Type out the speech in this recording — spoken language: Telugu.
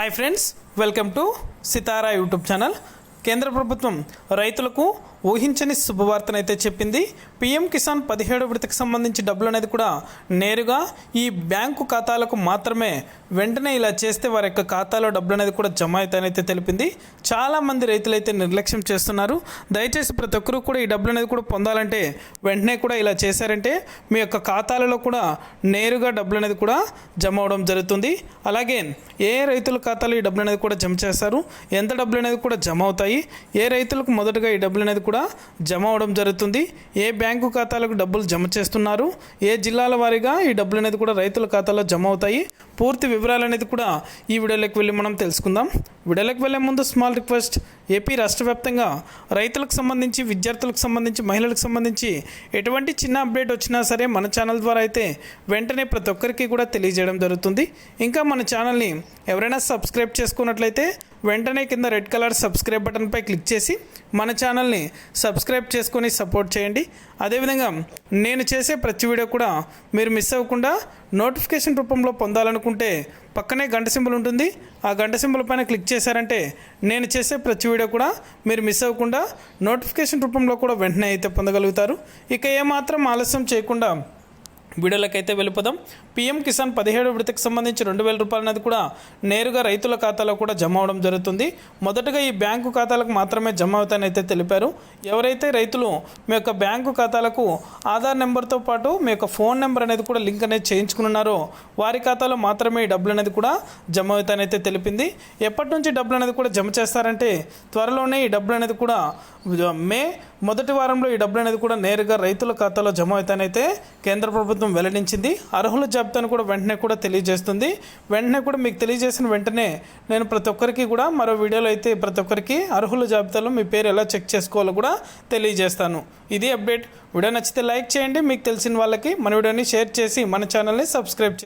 Hi friends welcome to Sitara YouTube channel కేంద్ర ప్రభుత్వం రైతులకు ఊహించని శుభవార్తనైతే చెప్పింది. పిఎం కిసాన్ పదిహేడు విడతకు సంబంధించి డబ్బులు అనేది కూడా నేరుగా ఈ బ్యాంకు ఖాతాలకు మాత్రమే వెంటనే ఇలా చేస్తే వారి యొక్క ఖాతాలో డబ్బులు అనేది కూడా జమ అవుతాయనైతే తెలిపింది. చాలామంది రైతులైతే నిర్లక్ష్యం చేస్తున్నారు. దయచేసి ప్రతి ఒక్కరూ కూడా ఈ డబ్బులు అనేది కూడా పొందాలంటే వెంటనే కూడా ఇలా చేశారంటే మీ యొక్క ఖాతాలలో కూడా నేరుగా డబ్బులు అనేది కూడా జమ అవడం జరుగుతుంది. అలాగే ఏ రైతుల ఖాతాలో ఈ డబ్బులు అనేది కూడా జమ చేస్తారు? ఎంత డబ్బులు అనేది కూడా జమ అవుతాయి? ఏ రైతులకు మొదటగా ఈ డబ్బులు అనేది కూడా జమ అవడం జరుగుతుంది. ఏ బ్యాంకు ఖాతాలకు డబ్బులు జమ చేస్తున్నారు? ఏ జిల్లాల వారీగా ఈ డబ్బులు అనేది కూడా రైతుల ఖాతాలో జమ అవుతాయి? పూర్తి వివరాలు అనేది కూడా ఈ వీడియోలోకి వెళ్ళి మనం తెలుసుకుందాం. వీడియోలోకి వెళ్ళే ముందు స్మాల్ రిక్వెస్ట్ ఏపీ రాష్ట్ర వ్యాప్తంగా రైతులకు సంబంధించి విద్యార్థులకు సంబంధించి మహిళలకు సంబంధించి ఎటువంటి చిన్న అప్డేట్ వచ్చినా సరే మన ఛానల్ ద్వారా అయితే వెంటనే ప్రతి ఒక్కరికి కూడా తెలియజేయడం జరుగుతుంది. ఇంకా మన ఛానల్ని ఎవరైనా సబ్స్క్రైబ్ చేసుకున్నట్లయితే వెంటనే కింద రెడ్ కలర్ సబ్స్క్రైబ్ బటన్పై క్లిక్ చేసి మన ఛానల్ని సబ్స్క్రైబ్ చేసుకొని సపోర్ట్ చేయండి. అదేవిధంగా నేను చేసే ప్రతి వీడియో కూడా మీరు మిస్ అవ్వకుండా నోటిఫికేషన్ రూపంలో పొందాలనుకుంటే పక్కనే గంట సింబల్ ఉంటుంది. ఆ గంట సింబల్ పైన క్లిక్ చేశారంటే నేను చేసే ప్రతి వీడియో కూడా మీరు మిస్ అవ్వకుండా నోటిఫికేషన్ రూపంలో కూడా వెంటనే అయితే పొందగలుగుతారు. ఇక ఏమాత్రం ఆలస్యం చేయకుండా వీడియోలకైతే వెళ్ళిపోదాం. పీఎం కిసాన్ పదిహేడు విడతకు సంబంధించి రెండు వేల రూపాయలు అనేది కూడా నేరుగా రైతుల ఖాతాలో కూడా జమ అవడం జరుగుతుంది. మొదటగా ఈ బ్యాంకు ఖాతాలకు మాత్రమే జమ అవుతాయని అయితే తెలిపారు. ఎవరైతే రైతులు మీ యొక్క బ్యాంకు ఖాతాలకు ఆధార్ నెంబర్తో పాటు మీ యొక్క ఫోన్ నెంబర్ అనేది కూడా లింక్ అనేది చేయించుకున్నారో వారి ఖాతాలో మాత్రమే ఈ డబ్బులు అనేది కూడా జమ అవుతాయని అయితే తెలిపింది. ఎప్పటి నుంచి డబ్బులు అనేది కూడా జమ చేస్తారంటే త్వరలోనే ఈ డబ్బులు అనేది కూడా మే మొదటి వారంలో ఈ డబ్బులు అనేది కూడా నేరుగా రైతుల ఖాతాలో జమ అవుతానైతే కేంద్ర ప్రభుత్వం ప్రభుత్వం వెల్లడించింది. అర్హుల జాబితాను కూడా వెంటనే కూడా తెలియజేస్తుంది. వెంటనే కూడా మీకు తెలియజేసిన వెంటనే నేను ప్రతి ఒక్కరికి కూడా మరో వీడియోలో అయితే ప్రతి ఒక్కరికి అర్హుల జాబితాలో మీ పేరు ఎలా చెక్ చేసుకోవాలో కూడా తెలియజేస్తాను. ఇది అప్డేట్. వీడియో నచ్చితే లైక్ చేయండి. మీకు తెలిసిన వాళ్ళకి మన వీడియోని షేర్ చేసి మన ఛానల్ని సబ్స్క్రైబ్ చేయండి